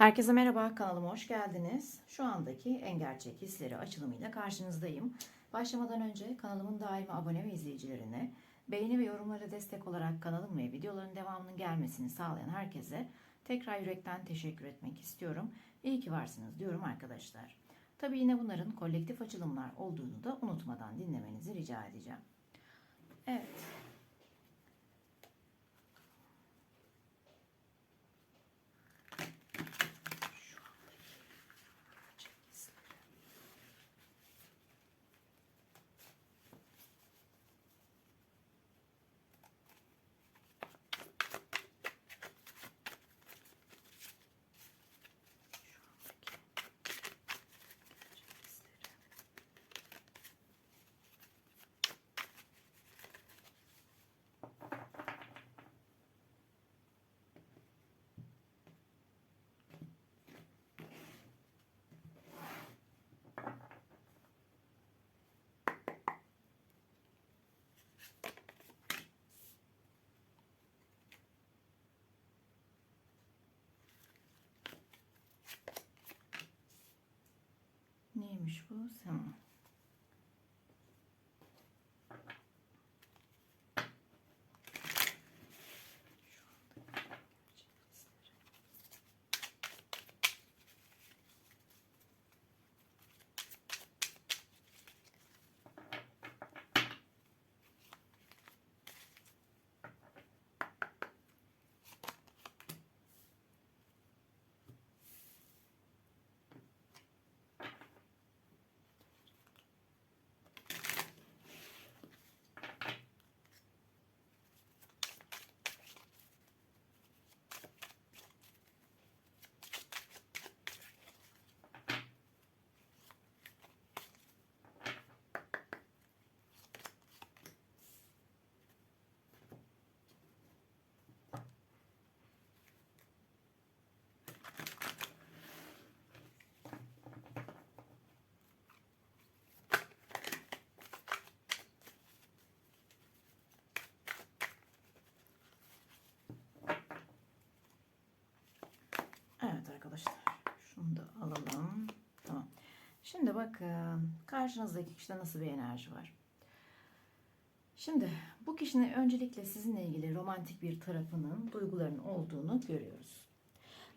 Herkese merhaba, kanalıma hoş geldiniz. Şu andaki en gerçek hisleri açılımıyla karşınızdayım. Başlamadan önce kanalımın daimi abone ve izleyicilerine, beğeni ve yorumlara destek olarak kanalım ve videoların devamının gelmesini sağlayan herkese tekrar yürekten teşekkür etmek istiyorum. İyi ki varsınız diyorum arkadaşlar. Tabii yine bunların kolektif açılımlar olduğunu da unutmadan dinlemenizi rica edeceğim. Evet. Neymiş bu? Tamam. Evet arkadaşlar. Şunu da alalım. Tamam. Şimdi bakın karşınızdaki kişide nasıl bir enerji var. Şimdi bu kişinin öncelikle sizinle ilgili romantik bir tarafının, duygularının olduğunu görüyoruz.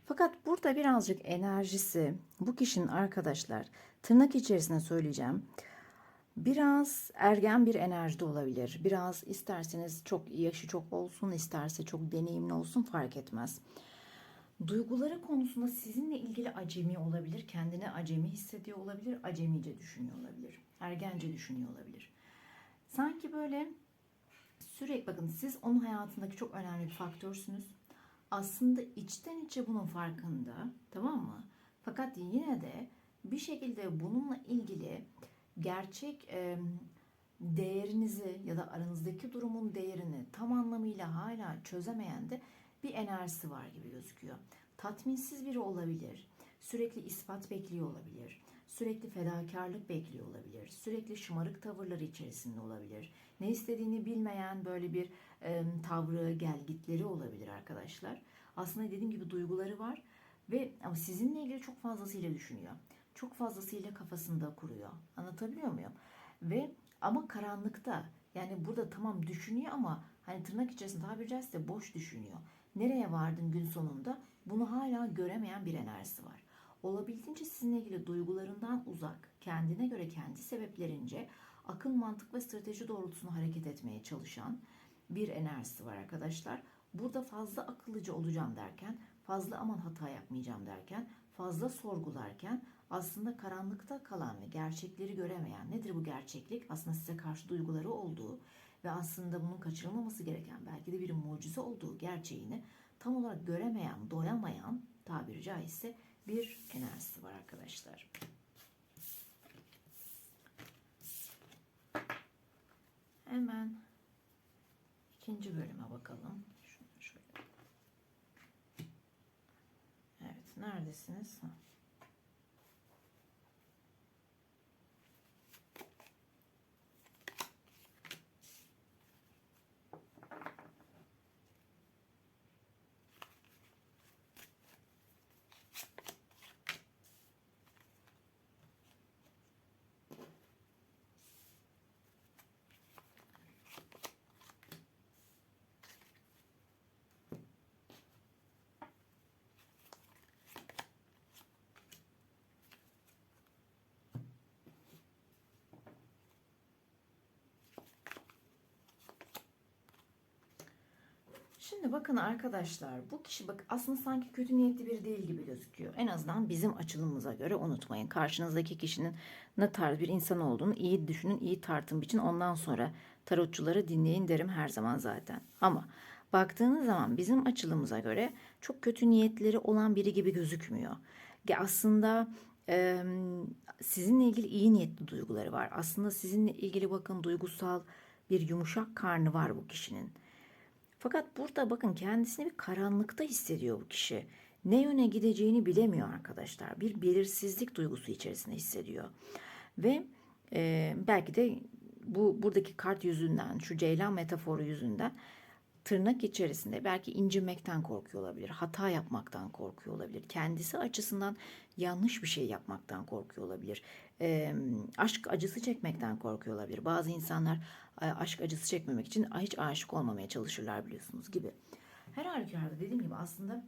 Fakat burada birazcık enerjisi bu kişinin arkadaşlar tırnak içerisinde söyleyeceğim. Biraz ergen bir enerjide olabilir. Biraz isterseniz çok yaşı çok olsun, isterse çok deneyimli olsun fark etmez. Duyguları konusunda sizinle ilgili acemi olabilir, kendini acemi hissediyor olabilir, acemice düşünüyor olabilir, ergence düşünüyor olabilir. Sanki böyle sürekli bakın siz onun hayatındaki çok önemli bir faktörsünüz. Aslında içten içe bunun farkında, tamam mı? Fakat yine de bir şekilde bununla ilgili gerçek e, değerinizi ya da aranızdaki durumun değerini tam anlamıyla hala çözemeyen de bir enerjisi var gibi gözüküyor. Tatminsiz biri olabilir. Sürekli ispat bekliyor olabilir. Sürekli fedakarlık bekliyor olabilir. Sürekli şımarık tavırları içerisinde olabilir. Ne istediğini bilmeyen böyle bir e, tavrı, gelgitleri olabilir arkadaşlar. Aslında dediğim gibi duyguları var ve ama sizinle ilgili çok fazlasıyla düşünüyor. Çok fazlasıyla kafasında kuruyor. Anlatabiliyor muyum? Ve ama karanlıkta yani burada tamam düşünüyor ama hani tırnak içerisinde tabiri caizse boş düşünüyor. Nereye vardın gün sonunda? Bunu hala göremeyen bir enerjisi var. Olabildiğince sizinle ilgili duygularından uzak, kendine göre kendi sebeplerince akıl, mantık ve strateji doğrultusunda hareket etmeye çalışan bir enerjisi var arkadaşlar. Burada fazla akıllıcı olacağım derken, fazla aman hata yapmayacağım derken, fazla sorgularken aslında karanlıkta kalan ve gerçekleri göremeyen nedir bu gerçeklik? Aslında size karşı duyguları olduğu ve aslında bunun kaçırılmaması gereken belki de bir mucize olduğu gerçeğini tam olarak göremeyen, doyamayan tabiri caizse bir enerjisi var arkadaşlar. Hemen ikinci bölüme bakalım. Şunu şöyle. Evet, neredesiniz? Ha. Şimdi bakın arkadaşlar bu kişi bak aslında sanki kötü niyetli biri değil gibi gözüküyor. En azından bizim açılımımıza göre unutmayın. Karşınızdaki kişinin ne tarz bir insan olduğunu iyi düşünün, iyi tartın biçin. Ondan sonra tarotçuları dinleyin derim her zaman zaten. Ama baktığınız zaman bizim açılımımıza göre çok kötü niyetleri olan biri gibi gözükmüyor. Ge- Aslında e, sizinle ilgili iyi niyetli duyguları var. Aslında sizinle ilgili bakın duygusal bir yumuşak karnı var bu kişinin. Fakat burada bakın kendisini bir karanlıkta hissediyor bu kişi. Ne yöne gideceğini bilemiyor arkadaşlar. Bir belirsizlik duygusu içerisinde hissediyor. Ve e, belki de bu buradaki kart yüzünden, şu ceylan metaforu yüzünden tırnak içerisinde belki incinmekten korkuyor olabilir. Hata yapmaktan korkuyor olabilir. Kendisi açısından yanlış bir şey yapmaktan korkuyor olabilir. E, aşk acısı çekmekten korkuyor olabilir. Bazı insanlar aşk acısı çekmemek için hiç aşık olmamaya çalışırlar biliyorsunuz gibi. Her halükarda dediğim gibi aslında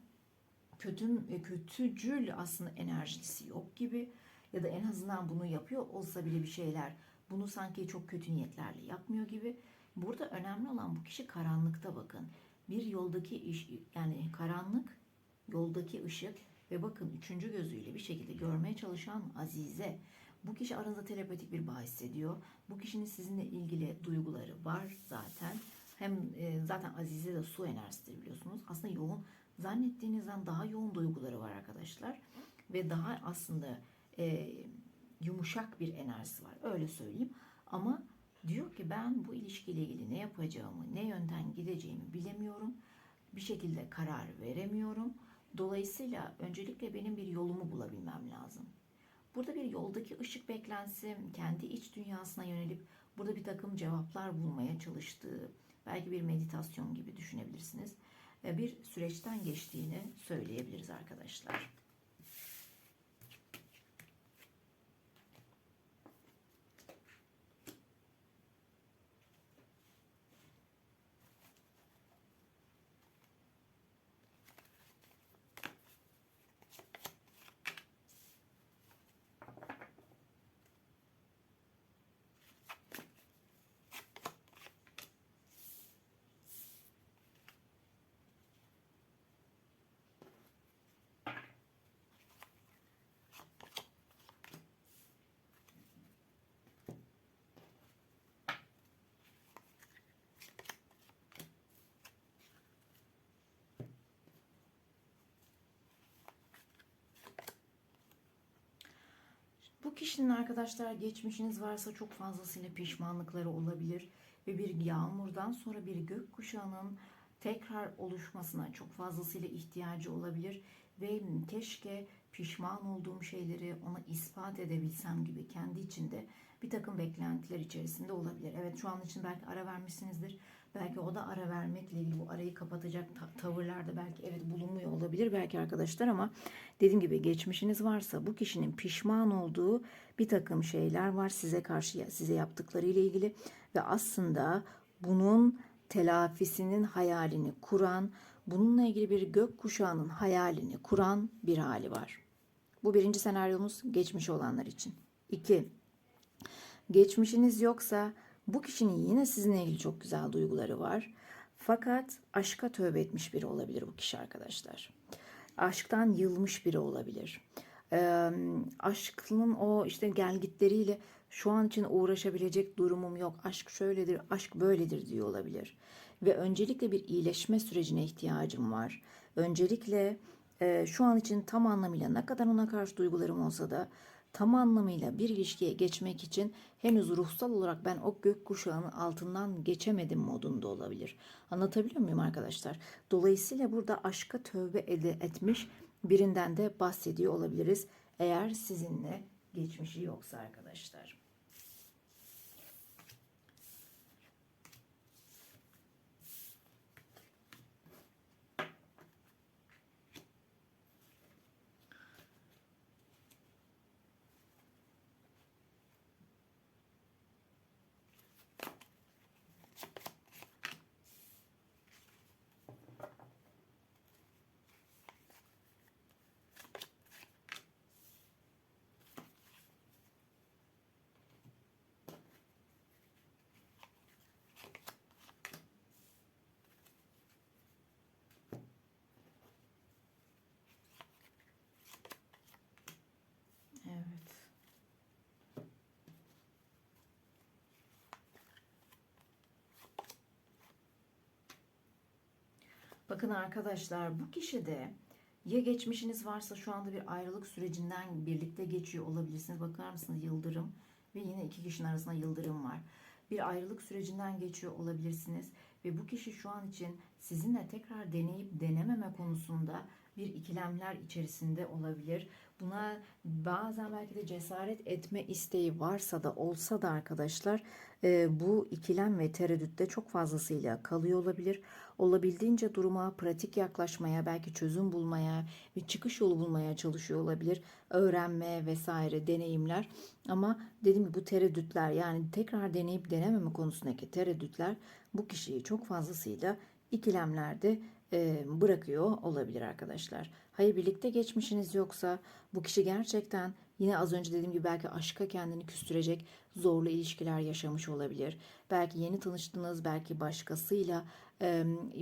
kötü e, kötücül aslında enerjisi yok gibi ya da en azından bunu yapıyor olsa bile bir şeyler bunu sanki çok kötü niyetlerle yapmıyor gibi. Burada önemli olan bu kişi karanlıkta bakın. Bir yoldaki iş yani karanlık yoldaki ışık ve bakın üçüncü gözüyle bir şekilde görmeye çalışan Azize. Bu kişi aranızda telepatik bir bağ hissediyor. Bu kişinin sizinle ilgili duyguları var zaten. Hem e, zaten Azize de su enerjisidir biliyorsunuz. Aslında yoğun zannettiğinizden daha yoğun duyguları var arkadaşlar. Ve daha aslında e, yumuşak bir enerjisi var. Öyle söyleyeyim. Ama diyor ki ben bu ilişkiyle ilgili ne yapacağımı, ne yönden gideceğimi bilemiyorum. Bir şekilde karar veremiyorum. Dolayısıyla öncelikle benim bir yolumu bulabilmem lazım. Burada bir yoldaki ışık beklentisi, kendi iç dünyasına yönelip burada bir takım cevaplar bulmaya çalıştığı, belki bir meditasyon gibi düşünebilirsiniz. Bir süreçten geçtiğini söyleyebiliriz arkadaşlar. Bu kişinin arkadaşlar geçmişiniz varsa çok fazlasıyla pişmanlıkları olabilir ve bir yağmurdan sonra bir gökkuşağının tekrar oluşmasına çok fazlasıyla ihtiyacı olabilir ve keşke pişman olduğum şeyleri ona ispat edebilsem gibi kendi içinde bir takım beklentiler içerisinde olabilir. Evet şu an için belki ara vermişsinizdir. Belki o da ara vermekle ilgili bu arayı kapatacak ta- tavırlarda belki evet bulunmuyor olabilir belki arkadaşlar ama dediğim gibi geçmişiniz varsa bu kişinin pişman olduğu bir takım şeyler var size karşı size yaptıkları ile ilgili ve aslında bunun telafisinin hayalini kuran, bununla ilgili bir gök kuşağının hayalini kuran bir hali var. Bu birinci senaryomuz geçmiş olanlar için. İki, geçmişiniz yoksa bu kişinin yine sizinle ilgili çok güzel duyguları var. Fakat aşka tövbe etmiş biri olabilir bu kişi arkadaşlar. Aşktan yılmış biri olabilir. Ee, aşkının o işte gelgitleriyle şu an için uğraşabilecek durumum yok. Aşk şöyledir, aşk böyledir diyor olabilir. Ve öncelikle bir iyileşme sürecine ihtiyacım var. Öncelikle e, şu an için tam anlamıyla ne kadar ona karşı duygularım olsa da tam anlamıyla bir ilişkiye geçmek için henüz ruhsal olarak ben o gök kuşağının altından geçemedim modunda olabilir. Anlatabiliyor muyum arkadaşlar? Dolayısıyla burada aşka tövbe ede, etmiş birinden de bahsediyor olabiliriz. Eğer sizinle geçmişi yoksa arkadaşlar. Bakın arkadaşlar bu kişide ya geçmişiniz varsa şu anda bir ayrılık sürecinden birlikte geçiyor olabilirsiniz. Bakar mısınız yıldırım ve yine iki kişinin arasında yıldırım var. Bir ayrılık sürecinden geçiyor olabilirsiniz ve bu kişi şu an için sizinle tekrar deneyip denememe konusunda bir ikilemler içerisinde olabilir. Buna bazen belki de cesaret etme isteği varsa da olsa da arkadaşlar e, bu ikilem ve tereddütte çok fazlasıyla kalıyor olabilir. Olabildiğince duruma pratik yaklaşmaya, belki çözüm bulmaya ve çıkış yolu bulmaya çalışıyor olabilir. Öğrenme vesaire deneyimler. Ama dediğim gibi bu tereddütler yani tekrar deneyip denememe konusundaki tereddütler bu kişiyi çok fazlasıyla ikilemlerde bırakıyor olabilir arkadaşlar. Hayır birlikte geçmişiniz yoksa bu kişi gerçekten yine az önce dediğim gibi belki aşka kendini küstürecek zorlu ilişkiler yaşamış olabilir. Belki yeni tanıştınız, belki başkasıyla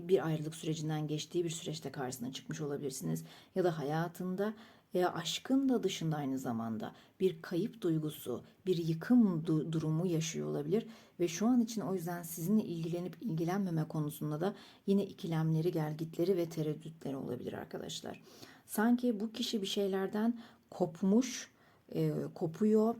bir ayrılık sürecinden geçtiği bir süreçte karşısına çıkmış olabilirsiniz. Ya da hayatında veya aşkın da dışında aynı zamanda bir kayıp duygusu, bir yıkım du- durumu yaşıyor olabilir ve şu an için o yüzden sizinle ilgilenip ilgilenmeme konusunda da yine ikilemleri, gelgitleri ve tereddütleri olabilir arkadaşlar. Sanki bu kişi bir şeylerden kopmuş, e, kopuyor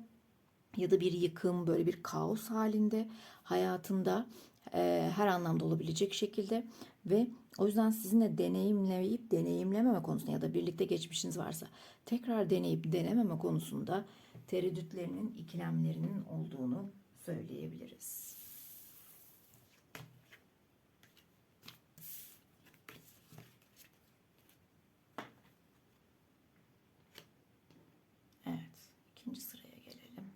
ya da bir yıkım, böyle bir kaos halinde hayatında e, her anlamda olabilecek şekilde ve o yüzden sizinle deneyimleyip deneyimlememe konusunda ya da birlikte geçmişiniz varsa tekrar deneyip denememe konusunda tereddütlerinin, ikilemlerinin olduğunu söyleyebiliriz. Evet, ikinci sıraya gelelim.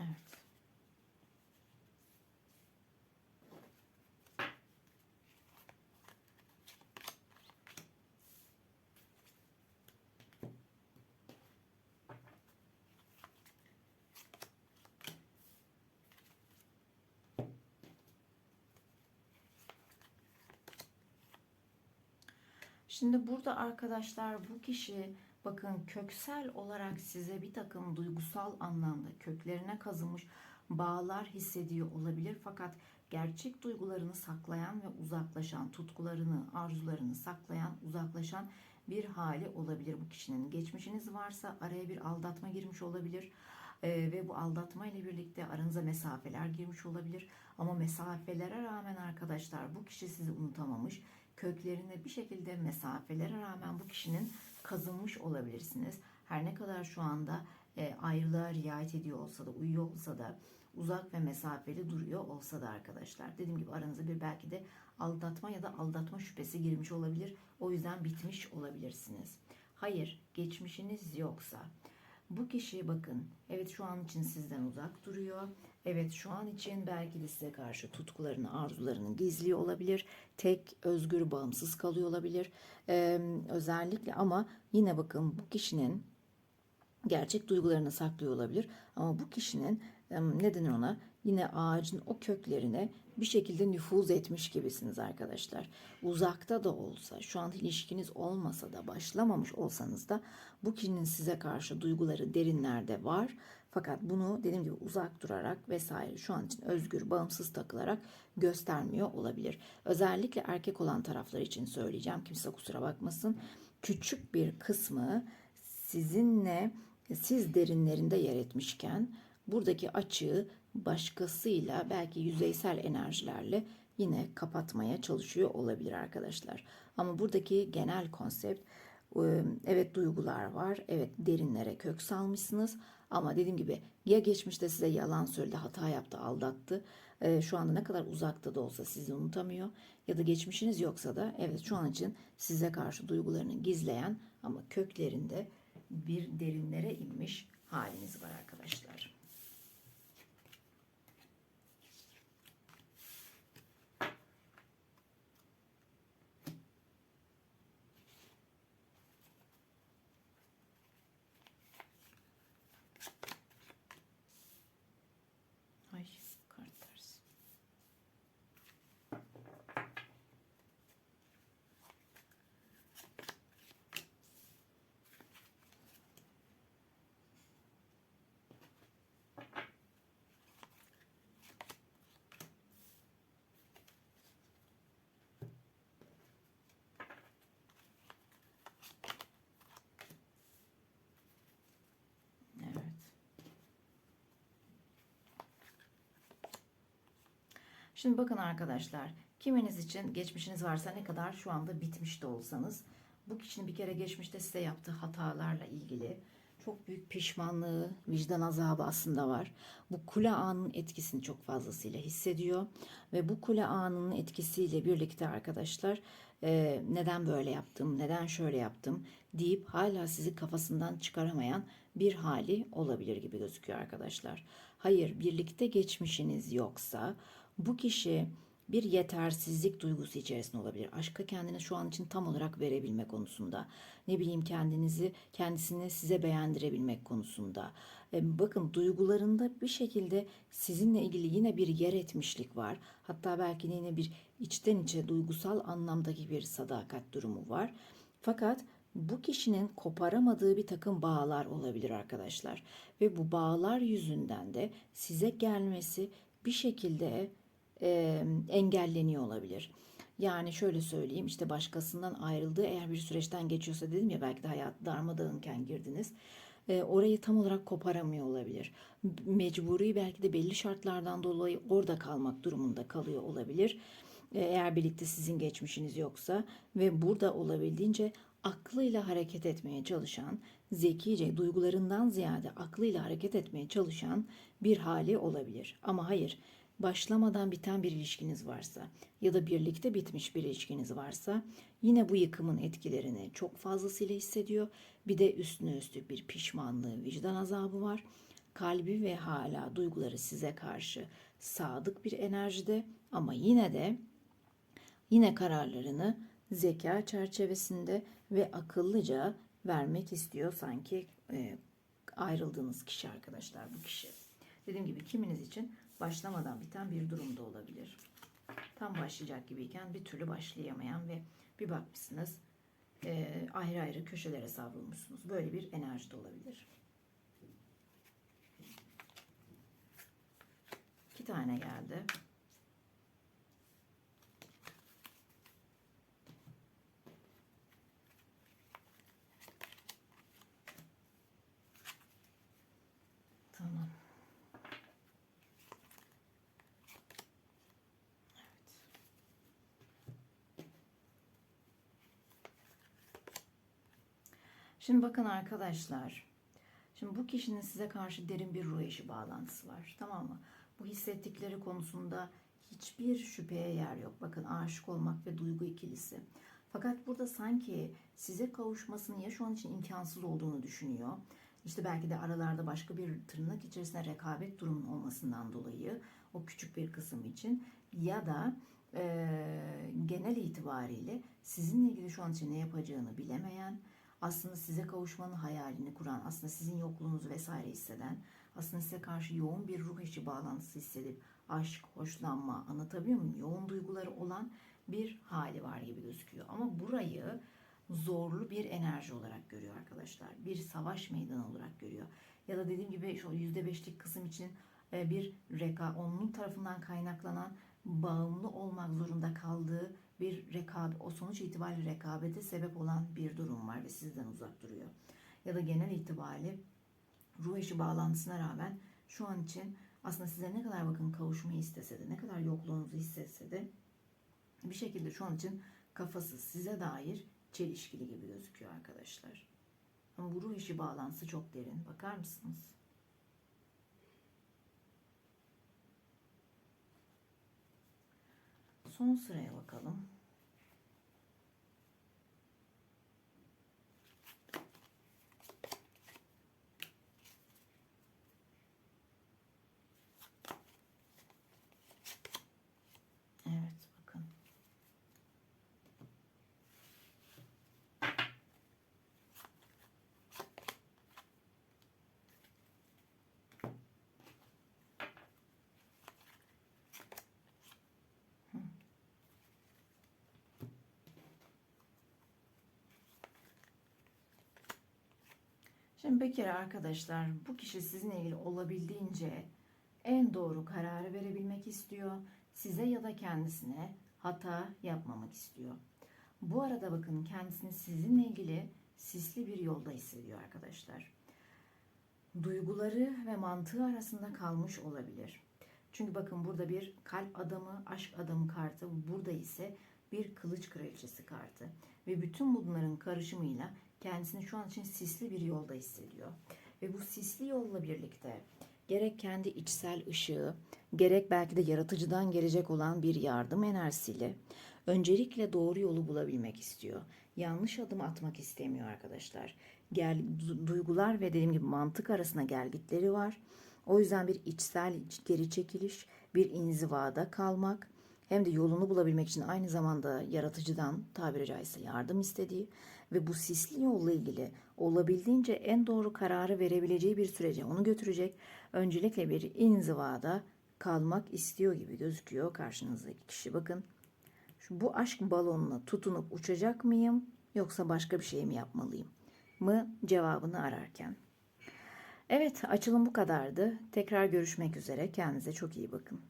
Evet. Şimdi burada arkadaşlar bu kişi bakın köksel olarak size bir takım duygusal anlamda köklerine kazınmış bağlar hissediyor olabilir. Fakat gerçek duygularını saklayan ve uzaklaşan, tutkularını, arzularını saklayan, uzaklaşan bir hali olabilir bu kişinin. Geçmişiniz varsa araya bir aldatma girmiş olabilir. Ee, ve bu aldatma ile birlikte aranıza mesafeler girmiş olabilir. Ama mesafelere rağmen arkadaşlar bu kişi sizi unutamamış köklerine bir şekilde mesafelere rağmen bu kişinin kazınmış olabilirsiniz. Her ne kadar şu anda e, ayrılığa riayet ediyor olsa da, uyuyor olsa da, uzak ve mesafeli duruyor olsa da arkadaşlar. Dediğim gibi aranıza bir belki de aldatma ya da aldatma şüphesi girmiş olabilir. O yüzden bitmiş olabilirsiniz. Hayır, geçmişiniz yoksa bu kişi bakın evet şu an için sizden uzak duruyor. Evet şu an için belki de size karşı tutkularını, arzularını gizliyor olabilir. Tek, özgür, bağımsız kalıyor olabilir. Ee, özellikle ama yine bakın bu kişinin gerçek duygularını saklıyor olabilir. Ama bu kişinin ne denir ona? Yine ağacın o köklerine bir şekilde nüfuz etmiş gibisiniz arkadaşlar. Uzakta da olsa, şu an ilişkiniz olmasa da, başlamamış olsanız da bu kişinin size karşı duyguları derinlerde var. Fakat bunu dediğim gibi uzak durarak vesaire şu an için özgür, bağımsız takılarak göstermiyor olabilir. Özellikle erkek olan taraflar için söyleyeceğim. Kimse kusura bakmasın. Küçük bir kısmı sizinle siz derinlerinde yer etmişken buradaki açığı başkasıyla belki yüzeysel enerjilerle yine kapatmaya çalışıyor olabilir arkadaşlar. Ama buradaki genel konsept evet duygular var. Evet derinlere kök salmışsınız. Ama dediğim gibi ya geçmişte size yalan söyledi, hata yaptı, aldattı. Şu anda ne kadar uzakta da olsa sizi unutamıyor. Ya da geçmişiniz yoksa da evet şu an için size karşı duygularını gizleyen ama köklerinde bir derinlere inmiş haliniz var arkadaşlar. Şimdi bakın arkadaşlar, kiminiz için geçmişiniz varsa ne kadar şu anda bitmiş de olsanız, bu kişinin bir kere geçmişte size yaptığı hatalarla ilgili çok büyük pişmanlığı, vicdan azabı aslında var. Bu kule anının etkisini çok fazlasıyla hissediyor ve bu kule anının etkisiyle birlikte arkadaşlar e, neden böyle yaptım, neden şöyle yaptım deyip hala sizi kafasından çıkaramayan bir hali olabilir gibi gözüküyor arkadaşlar. Hayır, birlikte geçmişiniz yoksa bu kişi bir yetersizlik duygusu içerisinde olabilir. Aşka kendini şu an için tam olarak verebilme konusunda. Ne bileyim kendinizi, kendisini size beğendirebilmek konusunda. E, bakın duygularında bir şekilde sizinle ilgili yine bir yer etmişlik var. Hatta belki yine bir içten içe duygusal anlamdaki bir sadakat durumu var. Fakat bu kişinin koparamadığı bir takım bağlar olabilir arkadaşlar. Ve bu bağlar yüzünden de size gelmesi bir şekilde e, engelleniyor olabilir. Yani şöyle söyleyeyim işte başkasından ayrıldığı eğer bir süreçten geçiyorsa dedim ya belki de hayat darmadağınken girdiniz. E, orayı tam olarak koparamıyor olabilir. Mecburi belki de belli şartlardan dolayı orada kalmak durumunda kalıyor olabilir. E, eğer birlikte sizin geçmişiniz yoksa ve burada olabildiğince aklıyla hareket etmeye çalışan, zekice, duygularından ziyade aklıyla hareket etmeye çalışan bir hali olabilir. Ama hayır, başlamadan biten bir ilişkiniz varsa ya da birlikte bitmiş bir ilişkiniz varsa yine bu yıkımın etkilerini çok fazlasıyla hissediyor. Bir de üstüne üstlük bir pişmanlığı, vicdan azabı var. Kalbi ve hala duyguları size karşı sadık bir enerjide ama yine de yine kararlarını zeka çerçevesinde ve akıllıca vermek istiyor sanki e, ayrıldığınız kişi arkadaşlar bu kişi. Dediğim gibi kiminiz için başlamadan biten bir durumda olabilir. Tam başlayacak gibiyken bir türlü başlayamayan ve bir bakmışsınız e, ayrı ayrı köşelere savrulmuşsunuz. Böyle bir enerji de olabilir. İki tane geldi. Tamam. Şimdi bakın arkadaşlar. Şimdi bu kişinin size karşı derin bir ruh eşi bağlantısı var. Tamam mı? Bu hissettikleri konusunda hiçbir şüpheye yer yok. Bakın aşık olmak ve duygu ikilisi. Fakat burada sanki size kavuşmasının ya şu an için imkansız olduğunu düşünüyor. İşte belki de aralarda başka bir tırnak içerisinde rekabet durumunun olmasından dolayı o küçük bir kısım için ya da e, genel itibariyle sizinle ilgili şu an için ne yapacağını bilemeyen, aslında size kavuşmanın hayalini kuran, aslında sizin yokluğunuzu vesaire hisseden, aslında size karşı yoğun bir ruh eşi bağlantısı hissedip aşk, hoşlanma, anlatabiliyor muyum? Yoğun duyguları olan bir hali var gibi gözüküyor. Ama burayı zorlu bir enerji olarak görüyor arkadaşlar. Bir savaş meydanı olarak görüyor. Ya da dediğim gibi şu %5'lik kısım için e, bir reka, onun tarafından kaynaklanan bağımlı olmak zorunda kaldığı bir rekabet, o sonuç itibariyle rekabete sebep olan bir durum var ve sizden uzak duruyor. Ya da genel itibariyle ruh eşi bağlantısına rağmen şu an için aslında size ne kadar bakın kavuşmayı istese de, ne kadar yokluğunuzu hissetse de bir şekilde şu an için kafası size dair çelişkili gibi gözüküyor arkadaşlar. Ama bu ruh eşi bağlantısı çok derin. Bakar mısınız? Son sıraya bakalım. Evet bakın. Şimdi bir kere arkadaşlar bu kişi sizinle ilgili olabildiğince en doğru kararı verebilmek istiyor. Size ya da kendisine hata yapmamak istiyor. Bu arada bakın kendisini sizinle ilgili sisli bir yolda hissediyor arkadaşlar. Duyguları ve mantığı arasında kalmış olabilir. Çünkü bakın burada bir kalp adamı, aşk adamı kartı, burada ise bir kılıç kraliçesi kartı. Ve bütün bunların karışımıyla kendisini şu an için sisli bir yolda hissediyor. Ve bu sisli yolla birlikte gerek kendi içsel ışığı, gerek belki de yaratıcıdan gelecek olan bir yardım enerjisiyle öncelikle doğru yolu bulabilmek istiyor. Yanlış adım atmak istemiyor arkadaşlar. Gel, du- duygular ve dediğim gibi mantık arasında gelgitleri var. O yüzden bir içsel geri çekiliş, bir inzivada kalmak hem de yolunu bulabilmek için aynı zamanda yaratıcıdan tabiri caizse yardım istediği ve bu sisli yolla ilgili olabildiğince en doğru kararı verebileceği bir sürece onu götürecek. Öncelikle bir inzivada kalmak istiyor gibi gözüküyor karşınızdaki kişi. Bakın şu bu aşk balonuna tutunup uçacak mıyım yoksa başka bir şey mi yapmalıyım mı cevabını ararken. Evet açılım bu kadardı. Tekrar görüşmek üzere. Kendinize çok iyi bakın.